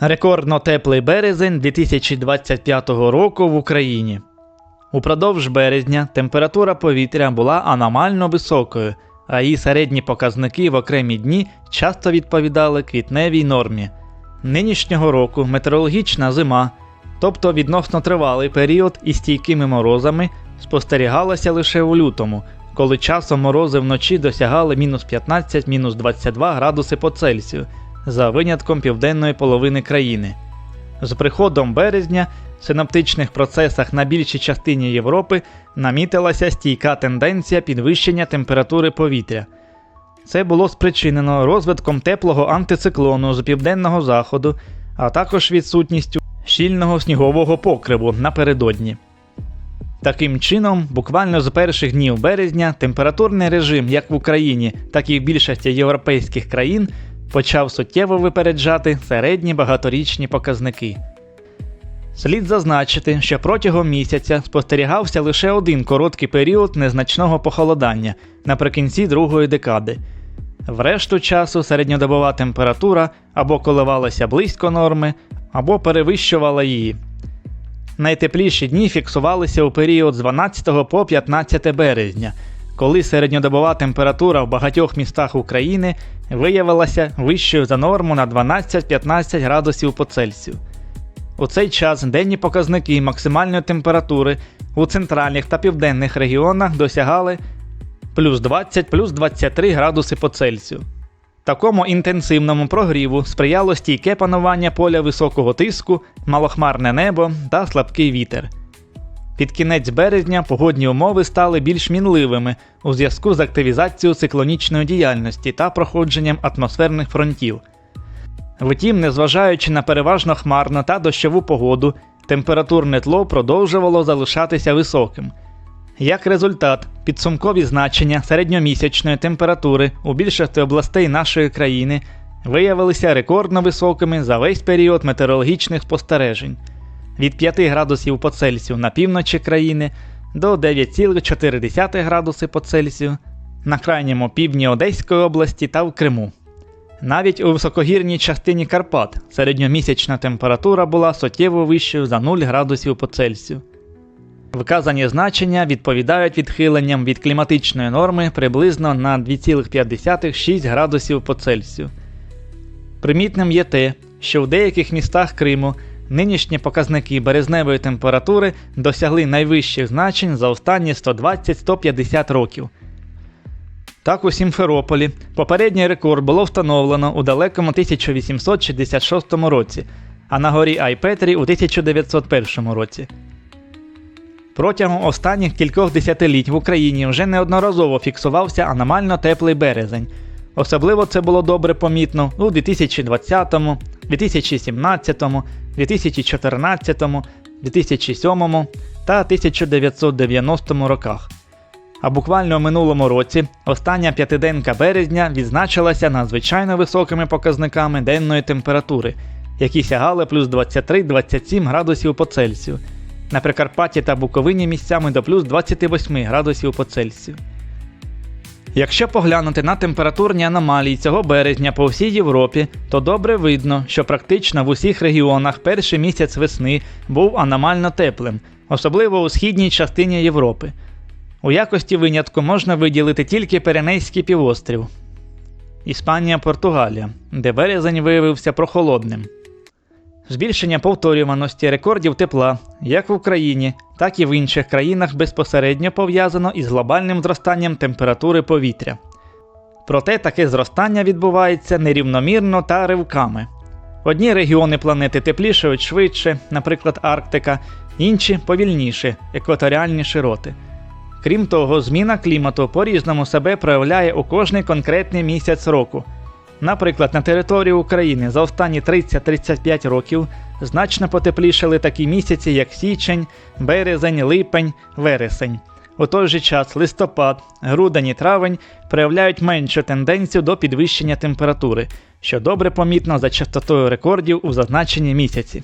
Рекордно теплий березень 2025 року в Україні. Упродовж березня температура повітря була аномально високою, а її середні показники в окремі дні часто відповідали квітневій нормі. Нинішнього року метеорологічна зима, тобто відносно тривалий період із стійкими морозами, спостерігалася лише у лютому, коли часом морози вночі досягали мінус 15-22 градуси по Цельсію, за винятком південної половини країни. З приходом березня в синоптичних процесах на більшій частині Європи намітилася стійка тенденція підвищення температури повітря. Це було спричинено розвитком теплого антициклону з південного заходу, а також відсутністю щільного снігового покриву напередодні. Таким чином, буквально з перших днів березня температурний режим як в Україні, так і в більшості європейських країн почав суттєво випереджати середні багаторічні показники. Слід зазначити, що протягом місяця спостерігався лише один короткий період незначного похолодання наприкінці другої декади. Врешту часу середньодобова температура або коливалася близько норми, або перевищувала її. Найтепліші дні фіксувалися у період з 12 по 15 березня, коли середньодобова температура в багатьох містах України виявилася вищою за норму на 12-15 градусів по Цельсію. У цей час денні показники максимальної температури у центральних та південних регіонах досягали плюс 20 плюс 23 градуси по Цельсію. Такому інтенсивному прогріву сприяло стійке панування поля високого тиску, малохмарне небо та слабкий вітер. Під кінець березня погодні умови стали більш мінливими у зв'язку з активізацією циклонічної діяльності та проходженням атмосферних фронтів. Втім, незважаючи на переважно хмарну та дощову погоду, температурне тло продовжувало залишатися високим. Як результат, підсумкові значення середньомісячної температури у більшості областей нашої країни виявилися рекордно високими за весь період метеорологічних спостережень від 5 градусів по Цельсію на півночі країни до 9,4 градуси по Цельсію на крайньому півдні Одеської області та в Криму. Навіть у високогірній частині Карпат середньомісячна температура була суттєво вищою за 0 градусів по Цельсію. Вказані значення відповідають відхиленням від кліматичної норми приблизно на 2,5-6 градусів по Цельсію. Примітним є те, що в деяких містах Криму нинішні показники березневої температури досягли найвищих значень за останні 120-150 років. Так у Сімферополі попередній рекорд було встановлено у далекому 1866 році, а на горі Айпетрі у 1901 році. Протягом останніх кількох десятиліть в Україні вже неодноразово фіксувався аномально теплий березень. Особливо це було добре помітно у 2020, 2017, 2014, 2007 та 1990 роках. А буквально в минулому році остання п'ятиденка березня відзначилася надзвичайно високими показниками денної температури, які сягали плюс 23-27 градусів по Цельсію. На Прикарпатті та Буковині місцями до плюс 28 градусів по Цельсію. Якщо поглянути на температурні аномалії цього березня по всій Європі, то добре видно, що практично в усіх регіонах перший місяць весни був аномально теплим, особливо у східній частині Європи. У якості винятку можна виділити тільки Пиренейський півострів, Іспанія, Португалія, де березень виявився прохолодним. Збільшення повторюваності рекордів тепла як в Україні, так і в інших країнах безпосередньо пов'язано із глобальним зростанням температури повітря. Проте таке зростання відбувається нерівномірно та ривками. Одні регіони планети теплішають швидше, наприклад, Арктика, інші повільніше, екваторіальні широти. Крім того, зміна клімату по-різному себе проявляє у кожний конкретний місяць року. Наприклад, на території України за останні 30-35 років значно потеплішали такі місяці, як січень, березень, липень, вересень. У той же час листопад, грудень і травень проявляють меншу тенденцію до підвищення температури, що добре помітно за частотою рекордів у зазначені місяці.